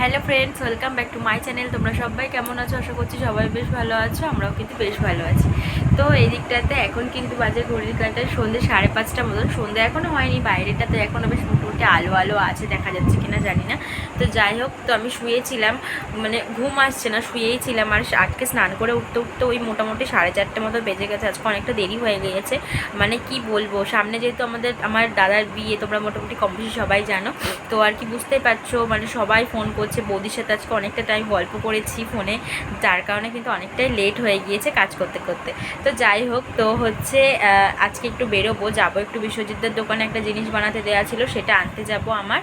Hello friends welcome back to my channel তোমরা সবাই কেমন আছো? আশা করছি সবাই বেশ ভালো আছো, আমরাও কিন্তু বেশ ভালো আছি। তো এই দিকটাতে এখন কিন্তু বাজে ঘড়ির কাঁটায় সন্ধ্যে সাড়ে পাঁচটা মতন। সন্ধ্যে এখনও হয়নি, বাইরেটাতে এখনও বেশ মোটামুটি আলো আলো আছে, দেখা যাচ্ছে কিনা জানি না। তো যাই হোক, তো আমি শুয়েছিলাম মানে ঘুম আসছে না, শুয়েই ছিলাম। আর আজকে স্নান করে উঠতে উঠতে ওই মোটামুটি সাড়ে চারটে মতো বেজে গেছে, আজকে অনেকটা দেরি হয়ে গিয়েছে। মানে কি বলব, সামনে যেহেতু আমাদের, আমার দাদার বিয়ে, তোমরা মোটামুটি কম বেশি সবাই জানো, তো আর কি বুঝতেই পারছ মানে সবাই ফোন করছে, বৌদির সাথে আজকে অনেকটা টাইম গল্প করেছি ফোনে, যার কারণে কিন্তু অনেকটাই লেট হয়ে গিয়েছে কাজ করতে করতে। তো যাই হোক, তো হচ্ছে আজকে একটু বেরোবো, যাব একটু বিশ্বজিৎদের দোকানে একটা জিনিস বানাতে দেওয়া ছিল, সেটা আনতে যাব আমার,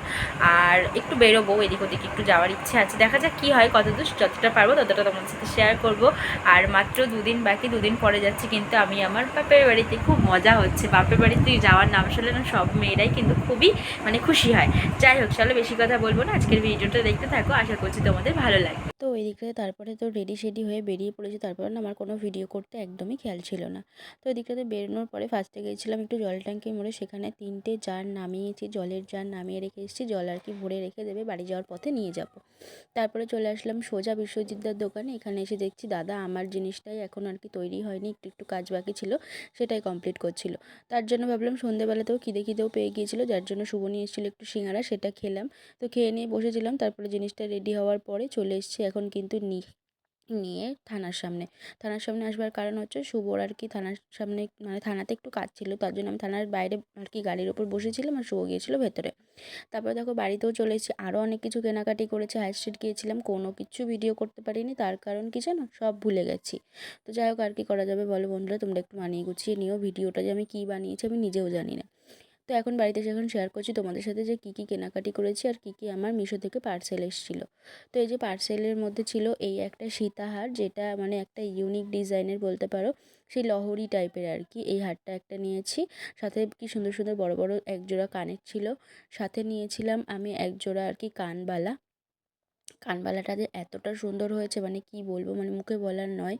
আর একটু বেরোবো এদিক ওদিক একটু যাওয়ার ইচ্ছে আছে। দেখা যাক কী হয়, কতদূর যতটা পারব ততটা তোমার সাথে শেয়ার করব। আর মাত্র দুদিন বাকি, দুদিন পরে যাচ্ছি কিন্তু আমি আমার বাপের বাড়িতে। খুব মজা হচ্ছে, বাপের বাড়িতে যাওয়ার নাম শুনলে না সব মেয়েরাই কিন্তু খুবই মানে খুশি হয়। যাই হোক, চলো বেশি কথা বলব না, আজকের ভিডিওটা দেখতে থাকো, আশা করছি তোমাদের ভালো লাগবে। তো ওই দিক থেকে তারপরে তো রেডি শেডি হয়ে বেরিয়ে পড়েছি, তারপরে না আমার কোনো ভিডিও করতে একদমই খেয়াল ছিল না। তো ওই দিকটাতে বেরোনোর পরে ফার্স্টে গিয়েছিলাম একটু জল ট্যাঙ্কি মোড়ে, সেখানে তিনটে জার নামিয়েছি, জলের জার নামিয়ে রেখে এসেছি, জল আর কি ভরে রেখে দেবে, বাড়ি যাওয়ার পথে নিয়ে যাব। তারপরে চলে আসলাম সোজা বিশ্বজিৎদার দোকানে। এখানে এসে দেখছি, দাদা, আমার জিনিসটাই এখন আর কি তৈরি হয়নি, একটু একটু কাজ বাকি ছিল, সেটাই কমপ্লিট করছিল। তার জন্য ভাবলাম সন্ধেবেলাতেও খিদে খিদেও পেয়ে গিয়েছিল, যার জন্য শুভ নিয়ে এসেছিল একটু সিঙ্গারা, সেটা খেলাম। তো খেয়ে নিয়ে বসেছিলাম, তারপরে জিনিসটা রেডি হওয়ার পরে চলে এসেছি। এখন কিন্তু নি নিয়ে থানার সামনে। থানার সামনে আসবার কারণ হচ্ছে শুভর আর কি থানার সামনে মানে থানাতে একটু কাজ ছিল, তার জন্য আমি থানার বাইরে আর কি গাড়ির ওপর বসেছিলাম আর শুভ গিয়েছিল ভেতরে। তারপরে দেখো বাড়িতেও চলে এসেছি আরও অনেক কিছু কেনাকাটি করেছি হাই স্ট্রিট গিয়েছিলাম, কোনো কিছু ভিডিও করতে পারিনি, তার কারণ কি জানো? সব ভুলে গেছি। তো যাই হোক, আর কি করা যাবে বলো বন্ধুরা, তোমরা একটু মানিয়ে গুছিয়ে নিও ভিডিওটা যে আমি কী বানিয়েছি আমি নিজেও জানি না। তো এখন বাড়িতে এখন শেয়ার করছি তোমাদের সাথে যে কী কী কেনাকাটি করেছি আর কী কী আমার মিশো থেকে পার্সেল এসেছিল। তো এই যে পার্সেলের মধ্যে ছিল এই একটা সীতাহার যেটা মানে একটা ইউনিক ডিজাইনের বলতে পারো, সেই লহরি টাইপের আর কি। এই হারটা একটা নিয়েছি, সাথে কি সুন্দর সুন্দর বড় বড় একজোড়া কানের ছিল। সাথে নিয়েছিলাম আমি একজোড়া আর কি কানবালা। কানবালাটা যে এতটা সুন্দর হয়েছে মানে কি বলব মানে মুখে বলার নয়।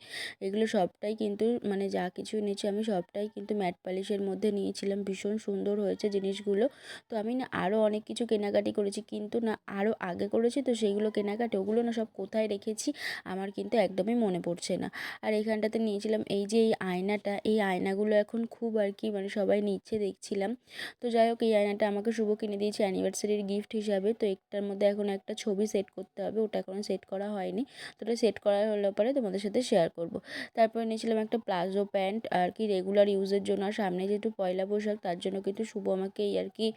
এগুলো সবটাই কিন্তু মানে যা কিছু নিয়েছি আমি সবটাই কিন্তু ম্যাট পালিশের মধ্যে নিয়েছিলাম। ভীষণ সুন্দর হয়েছে জিনিসগুলো। তো আমি না আরও অনেক কিছু কেনাকাটি করেছি, কিন্তু না আরও আগে করেছি, তো সেইগুলো কেনাকাটি, ওগুলো না সব কোথায় রেখেছি, আমার কিন্তু একদমই মনে পড়ছে না। আর এইখানটাতে নিয়েছিলাম এই যে এই আয়নাটা, এই আয়নাগুলো এখন খুব আর কি মানে সবাই নিচ্ছে, দেখছিলাম। তো যাই হোক, এই আয়নাটা আমাকে শুভ কিনে দিয়েছে অ্যানিভার্সারির গিফট হিসাবে, তো একটার মধ্যে এখন একটা ছবি সেট করতে হবে। ওটা এখনও সেট করা হয়নি। তো ওটা সেট করা হলে পরে তোমাদের সাথে শেয়ার করব। তারপরে নিয়েছিলাম একটা প্লাজো প্যান্ট, আর কি রেগুলার ইউজের জন্য। আর সামনে যেহেতু পয়লা বৈশাখ, তার জন্য কিন্তু শুভ আমাকে এই আর কি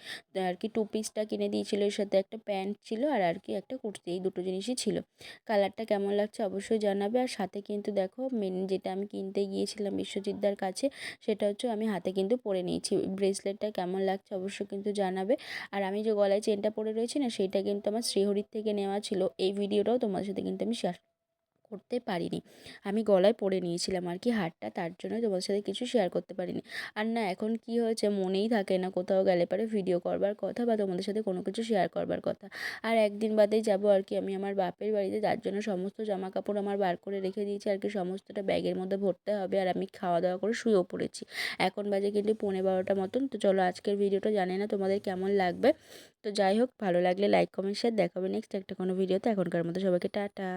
আর কি টু পিসটা কিনে দিয়েছিল। এর সাথে একটা প্যান্ট ছিল, আর আর কি একটা কুর্তি, এই দুটো জিনিসই ছিল। কালারটা কেমন লাগছে অবশ্যই জানাবে। আর সাথে কিন্তু দেখো মেন যেটা আমি কিনতে গিয়েছিলাম বিশ্বজিৎদার কাছে, সেটা হচ্ছে আমি হাতে কিন্তু পরে নিয়েছি। ব্রেসলেটটা কেমন লাগছে অবশ্যই কিন্তু জানাবে। আর আমি যে গলায় চেনটা পরে রয়েছি না, সেইটা কিন্তু আমার শ্রীহরির থেকে নেওয়া ছিল। এই ভিডিওটাও তোমাদের সাথে কিন্তু আমি শেয়ার করতে পারিনি। আমি গলায় পরে নিয়েছিলাম আর কি হারটা, তার জন্য তোমাদের সাথে কিছু শেয়ার করতে পারিনি। আর না, এখন কি হয়েছে মনেই থাকে না কোথাও গেলে পরে ভিডিও করবার কথা বা তোমাদের সাথে কোনো কিছু শেয়ার করবার কথা। আর একদিন বাদেই যাব আর কি আমি আমার বাপের বাড়িতে যার জন্য সমস্ত জামা কাপড় আমার বার করে রেখে দিয়েছি আর কি, সমস্তটা ব্যাগের মধ্যে ভরতে হবে আর আমি খাওয়া দাওয়া করে শুয়েও পড়েছি। এখন বাজে কিন্তু পৌনে বারোটা মতন, তো চলো আজকের ভিডিওটা জানি না তোমাদের কেমন লাগবে। তো যাই হোক, ভালো লাগলে লাইক কমেন্ট শেয়ার দেখাবে নেক্সট একটা কোনো ভিডিওতে এখনকার মতো সবাইকে টাটা।